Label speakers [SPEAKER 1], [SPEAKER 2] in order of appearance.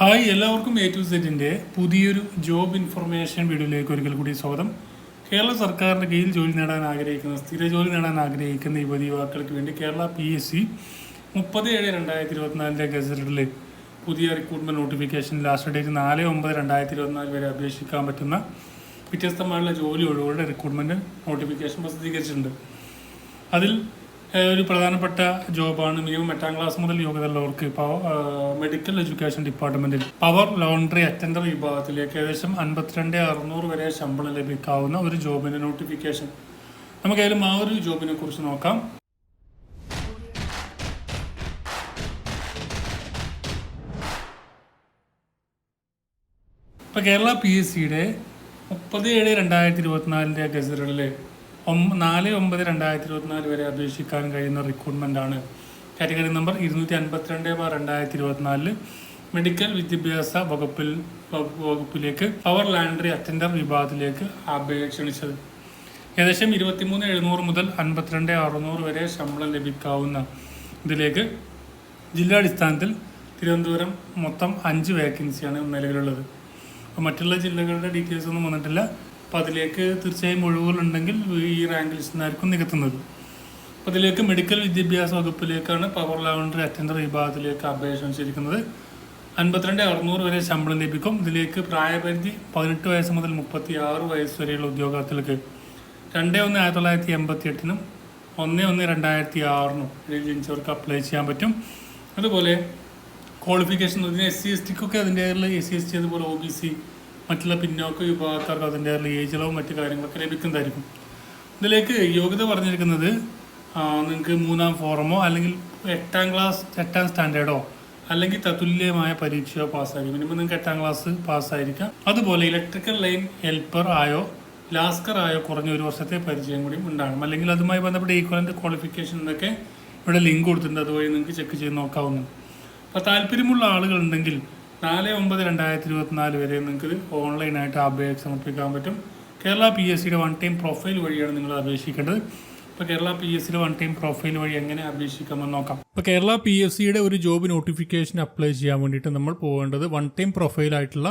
[SPEAKER 1] Hi എല്ലാവർക്കും A to സെറ്റിന്റെ പുതിയൊരു ജോബ് ഇൻഫർമേഷൻ വീഡിയോയിലേക്ക് ഒരിക്കൽ കൂടി സ്വാഗതം. കേരള സർക്കാരിന്റെ കീഴിൽ ജോലി നേടാൻ ആഗ്രഹിക്കുന്ന സ്ഥിര ജോലി നേടാൻ ആഗ്രഹിക്കുന്ന യുവതി യുവാക്കൾക്ക് വേണ്ടി കേരള പി എസ് സി മുപ്പത് ഏഴ് രണ്ടായിരത്തി ഇരുപത്തിനാലിന്റെ ഗസറ്റിൽ പുതിയ റിക്രൂട്ട്മെന്റ് നോട്ടിഫിക്കേഷൻ ലാസ്റ്റ് ഡേറ്റ് നാല് ഒമ്പത് രണ്ടായിരത്തി ഇരുപത്തിനാല് വരെ അപേക്ഷിക്കാൻ പറ്റുന്ന വ്യത്യസ്തമായുള്ള ജോലി ഒഴിവുകളുടെ റിക്രൂട്ട്മെന്റ് നോട്ടിഫിക്കേഷൻ പ്രസിദ്ധീകരിച്ചിട്ടുണ്ട്. അതിൽ ഒരു പ്രധാനപ്പെട്ട ജോബാണ് മിനിമം എട്ടാം ക്ലാസ് മുതൽ യോഗ്യതയുള്ളവർക്ക് മെഡിക്കൽ എഡ്യൂക്കേഷൻ ഡിപ്പാർട്ട്മെന്റിൽ. പവർ ലോണ്ടറി അറ്റൻഡർ വിഭാഗത്തിലേക്ക് ഏകദേശം അൻപത്തിരണ്ട് അറുന്നൂറ് വരെ ശമ്പളം ലഭിക്കാവുന്ന ഒരു ജോബിന്റെ നോട്ടിഫിക്കേഷൻ നമുക്കായാലും ആ ഒരു ജോബിനെ കുറിച്ച് നോക്കാം. ഇപ്പോൾ കേരള പി എസ് സിയുടെ മുപ്പത് ഏഴ് രണ്ടായിരത്തി ഇരുപത്തിനാലിന്റെ ഗസറ്റുകളിൽ നാല് ഒമ്പത് രണ്ടായിരത്തി ഇരുപത്തിനാല് വരെ അപേക്ഷിക്കാൻ കഴിയുന്ന റിക്രൂട്ട്മെന്റ് ആണ്. കാറ്റഗറി നമ്പർ ഇരുന്നൂറ്റി അൻപത്തിരണ്ട് ബാർ രണ്ടായിരത്തി ഇരുപത്തിനാലിൽ മെഡിക്കൽ വിദ്യാഭ്യാസ വകുപ്പിൽ വകുപ്പിലേക്ക് പവർ ലാൻഡറി അറ്റൻഡർ വിഭാഗത്തിലേക്ക് അപേക്ഷ ക്ഷണിച്ചത് ഏകദേശം ഇരുപത്തിമൂന്ന് എഴുന്നൂറ് മുതൽ അൻപത്തിരണ്ട് അറുന്നൂറ് വരെ ശമ്പളം ലഭിക്കാവുന്ന ഇതിലേക്ക് ജില്ലാടിസ്ഥാനത്തിൽ തിരുവനന്തപുരം മൊത്തം അഞ്ച് വേക്കൻസിയാണ് നിലവിലുള്ളത്. അപ്പോൾ മറ്റുള്ള ജില്ലകളുടെ ഡീറ്റെയിൽസ് ഒന്നും വന്നിട്ടില്ല. അപ്പോൾ അതിലേക്ക് തീർച്ചയായും ഒഴിവുകളുണ്ടെങ്കിൽ ഈ റാങ്ക് ലിസ്റ്റിനായിരിക്കും നികത്തുന്നത്. അപ്പോൾ അതിലേക്ക് മെഡിക്കൽ വിദ്യാഭ്യാസ വകുപ്പിലേക്കാണ് പവർ ലാവൻഡറി അറ്റൻഡർ വിഭാഗത്തിലേക്ക് അപേക്ഷ ക്ഷണിച്ചിരിക്കുന്നത് അൻപത്തിരണ്ട് അറുന്നൂറ് വരെ ശമ്പളം ലഭിക്കും. ഇതിലേക്ക് പ്രായപരിധി പതിനെട്ട് വയസ്സ് മുതൽ മുപ്പത്തി ആറ് വയസ്സ് വരെയുള്ള ഉദ്യോഗാർത്ഥികൾക്ക് രണ്ട് ഒന്ന് ആയിരത്തി തൊള്ളായിരത്തി എൺപത്തി എട്ടിനും ഒന്ന് ഒന്ന് രണ്ടായിരത്തി ആറിനും ഇടയിൽ ജനിച്ചവർക്ക് അപ്ലൈ ചെയ്യാൻ പറ്റും. അതുപോലെ ക്വാളിഫിക്കേഷൻ എസ് സി എസ് ടിക്കൊക്കെ അതിന്റെ എസ് സി എസ് ടി അതുപോലെ ഒ ബി സി മറ്റുള്ള പിന്നോക്ക വിഭാഗക്കാർക്ക് അതിന്റെ ഏജ് ഇളവും മറ്റു കാര്യങ്ങളൊക്കെ ലഭിക്കുന്നതായിരിക്കും. ഇതിലേക്ക് യോഗ്യത പറഞ്ഞിരിക്കുന്നത് നിങ്ങൾക്ക് മൂന്നാം ഫോറമോ അല്ലെങ്കിൽ എട്ടാം ക്ലാസ് എട്ടാം സ്റ്റാൻഡേർഡോ അല്ലെങ്കിൽ തത്തുല്യമായ പരീക്ഷയോ പാസ്സായിരിക്കും. മിനിമം നിങ്ങൾക്ക് എട്ടാം ക്ലാസ് പാസ്സായിരിക്കാം. അതുപോലെ ഇലക്ട്രിക്കൽ ലൈൻ ഹെൽപ്പർ ആയോ ലാസ്കർ ആയോ കുറഞ്ഞ ഒരു വർഷത്തെ പരിചയം കൂടി ഉണ്ടാകണം. അല്ലെങ്കിൽ അതുമായി ബന്ധപ്പെട്ട ഈക്വലന്റ് ക്വാളിഫിക്കേഷൻ എന്നൊക്കെ ഇവിടെ ലിങ്ക് കൊടുത്തിട്ടുണ്ട്. അതുവഴി നിങ്ങൾക്ക് ചെക്ക് ചെയ്ത് നോക്കാവുന്നതാണ്. അപ്പോൾ താല്പര്യമുള്ള ആളുകളുണ്ടെങ്കിൽ നാല് ഒമ്പത് രണ്ടായിരത്തി ഇരുപത്തിനാല് വരെ നിങ്ങൾക്ക് ഓൺലൈനായിട്ട് അപേക്ഷ സമർപ്പിക്കാൻ പറ്റും. കേരള പി എസ് സിയുടെ വൺ ടൈം പ്രൊഫൈൽ വഴിയാണ് നിങ്ങൾ അപേക്ഷിക്കേണ്ടത്. ഇപ്പോൾ കേരള പി എസ് സിയുടെ വൺ ടൈം പ്രൊഫൈൽ വഴി എങ്ങനെ അപേക്ഷിക്കാമെന്ന് നോക്കാം. ഇപ്പോൾ കേരള പി എസ് സിയുടെ ഒരു ജോബ് നോട്ടിഫിക്കേഷൻ അപ്ലൈ ചെയ്യാൻ വേണ്ടിയിട്ട് നമ്മൾ പോകേണ്ടത് വൺ ടൈം പ്രൊഫൈലായിട്ടുള്ള